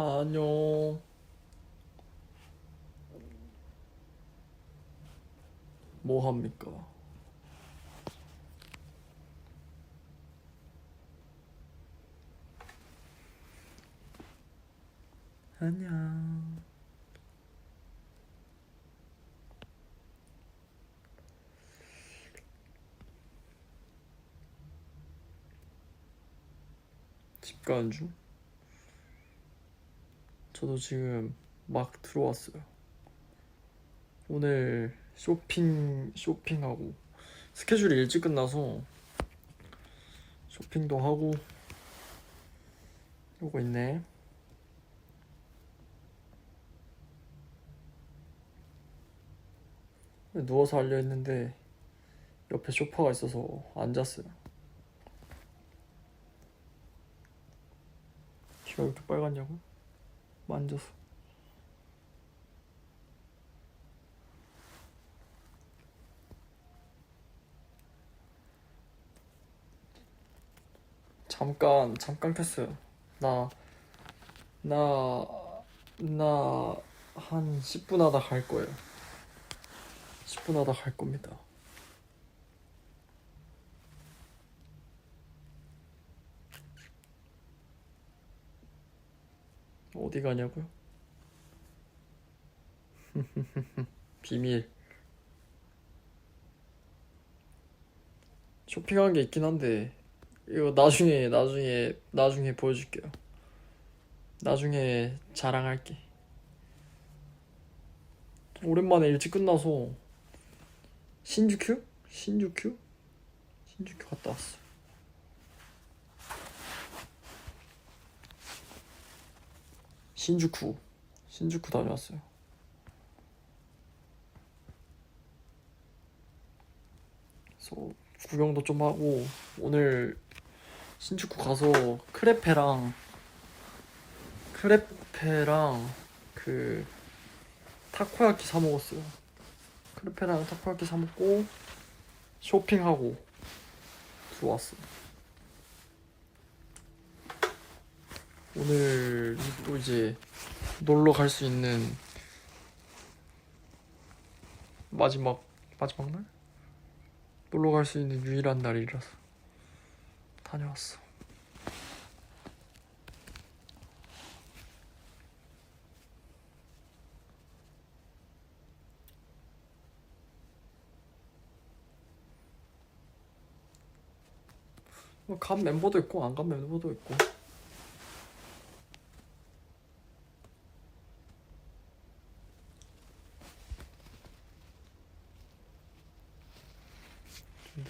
안녕. 뭐 합니까? 안녕. 집 가는 중? 저도 지금 막 들어왔어요. 오늘 쇼핑, 쇼핑하고 스케줄이 일찍 끝나서 쇼핑도 하고 요거 있네. 누워서 하려 했는데 옆에 소파가 있어서 앉았어요. 왜 이렇게 빨갛냐고? 만져서. 잠깐, 잠깐 켰어요. 나, 나, 나, 한 10분 하다 갈 거예요. 10분 하다 갈 겁니다. 어디 가냐고요? 비밀. 쇼핑한 게 있긴 한데 이거 나중에 나중에 나중에 보여줄게요. 나중에 자랑할게. 오랜만에 일찍 끝나서 신주큐? 신주큐? 신주큐 갔다 왔어. 신주쿠. 신주쿠 다녀왔어요. 그래서 구경도 좀 하고 오늘 신주쿠 가서 크레페랑 크레페랑 그 타코야키 사 먹었어요. 크레페랑 타코야키 사 먹고 쇼핑하고 들어왔어. 오늘 또 이제 놀러 갈 수 있는 마지막 마지막 날? 놀러 갈 수 있는 유일한 날이라서 다녀왔어. 뭐간 멤버도 있고 안 간 멤버도 있고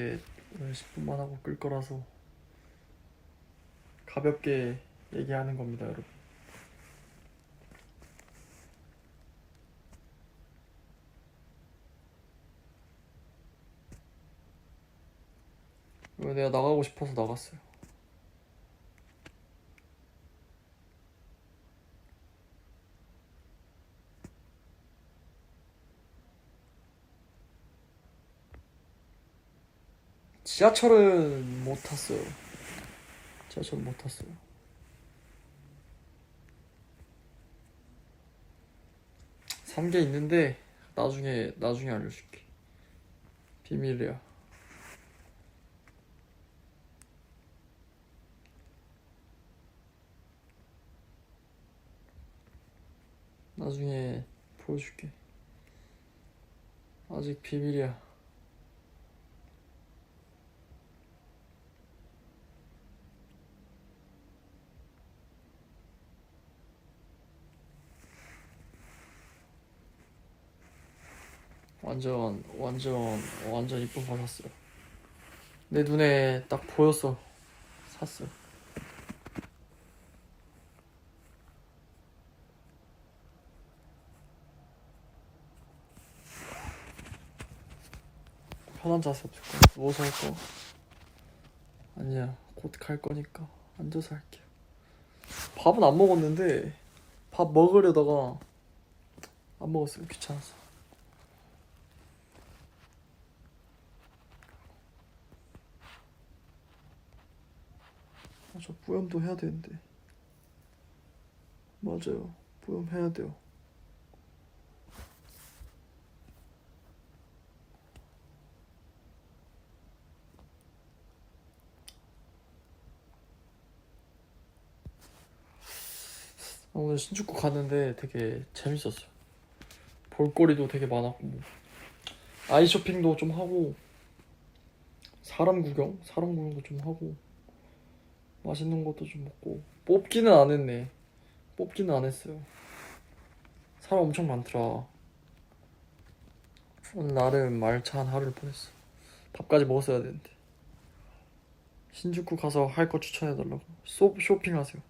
근데 오늘 10분만 하고 끌 거라서 가볍게 얘기하는 겁니다 여러분. 내가 나가고 싶어서 나갔어요 지하철은 못 탔어요. 지하철 못 탔어요. 산 게 있는데 나중에 나중에 알려줄게. 비밀이야. 나중에 보여줄게. 아직 비밀이야. 완전 완전 완전 이쁜 거 샀어요. 내 눈에 딱 보였어. 샀어요. 편한 자세 없을 거야. 누워서 할 거. 아니야. 곧 갈 거니까 앉아서 할게요. 밥은 안 먹었는데 밥 먹으려다가 안 먹었어요. 귀찮아서. 저 뿌염도 해야 되는데. 맞아요. 뿌염 해야 돼요. 오늘 신축구 갔는데 되게 재밌었어요. 볼거리도 되게 많았고 아이 쇼핑도 좀 하고 사람 구경, 사람 구경도 좀 하고 맛있는 것도 좀 먹고 뽑기는 안 했네. 뽑기는 안 했어요. 사람 엄청 많더라. 오늘 나름 말차한 하루를 보냈어. 밥까지 먹었어야 되는데. 신주쿠 가서 할 거 추천해달라고. 쇼, 쇼핑하세요.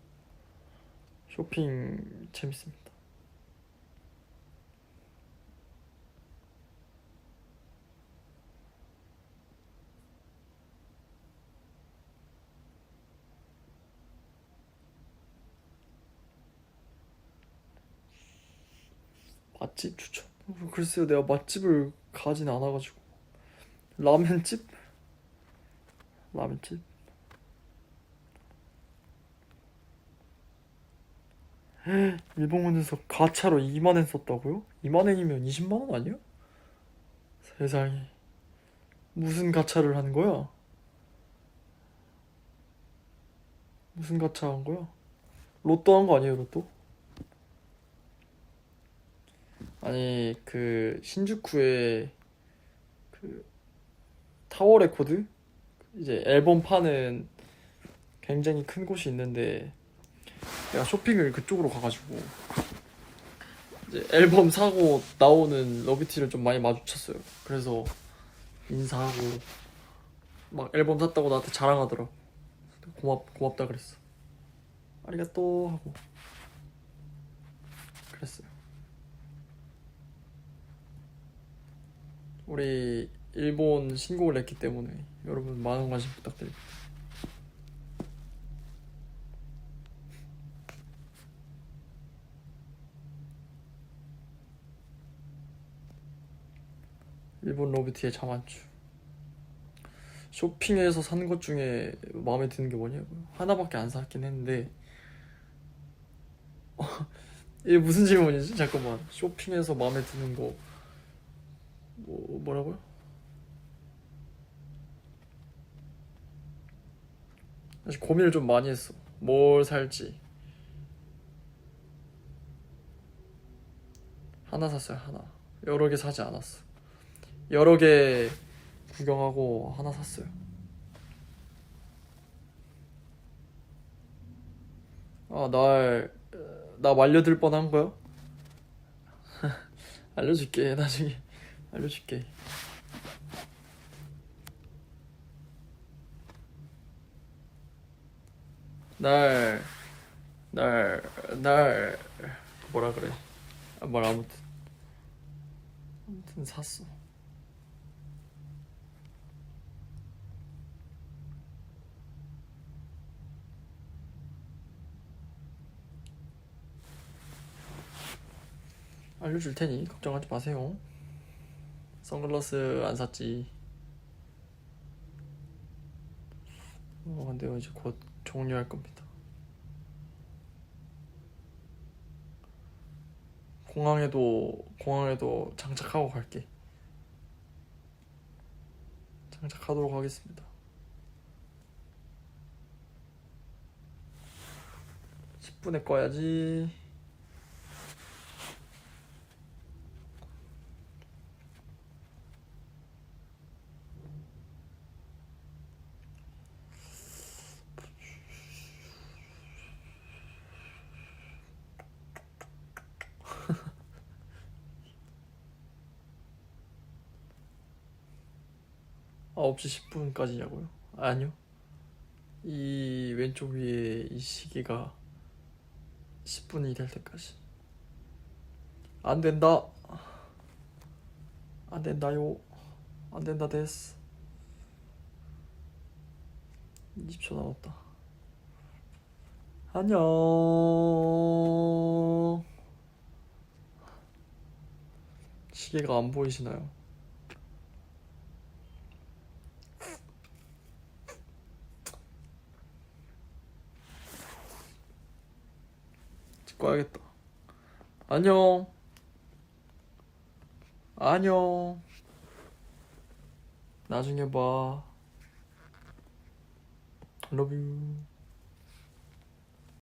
쇼핑 재밌습니다. 맛집 추천? 어, 글쎄요, 내가 맛집을 가진 않아가지고. 라면집? 라면집? 일본에서 가차로 2만엔 썼다고요? 2만엔이면 20만원 아니야? 세상에. 무슨 가차를 한 거야? 무슨 가차 한 거야? 로또 한 거 아니에요, 로또? 아니 그 신주쿠에 그 타워 레코드 이제 앨범 파는 굉장히 큰 곳이 있는데 내가 쇼핑을 그쪽으로 가가지고 이제 앨범 사고 나오는 러비티를 좀 많이 마주쳤어요. 그래서 인사하고 막 앨범 샀다고 나한테 자랑하더라. 고맙 고맙다 그랬어. 아리가또 하고 그랬어요. 우리 일본 신곡을 냈기 때문에 여러분 많은 관심 부탁드립니다. 일본 러비티의 자만추. 쇼핑에서 산 것 중에 마음에 드는 게 뭐냐고요? 하나밖에 안 샀긴 했는데 이게 무슨 질문이지? 잠깐만 쇼핑에서 마음에 드는 거 뭐, 뭐라고요? 사실 고민을 좀 많이 했어. 뭘 살지. 하나 샀어요, 하나. 여러 개 사지 않았어. 여러 개 구경하고 하나 샀어요. 아, 날, 나 말려들 뻔한 거야? 알려줄게, 나중에. 알려줄게. 날, 날, 날, 뭐라 그래? 아, 말 아무튼. 아무튼 샀어. 알려줄 테니 걱정하지 마세요. 선글라스 안 샀지. 어, 근데 이제 곧 종료할 겁니다. 공항에도 공항에도 장착하고 갈게. 장착하도록 하겠습니다. 10분에 꺼야지. 아홉 시 10분까지냐고요? 아니요. 이 왼쪽 위에 이 시계가 10분이 될 때까지. 안 된다. 안 된다요. 안 된다 데스. 20초 남았다. 안녕. 시계가 안 보이시나요? 꺼야겠다. 안녕. 안녕. 나중에 봐. love you.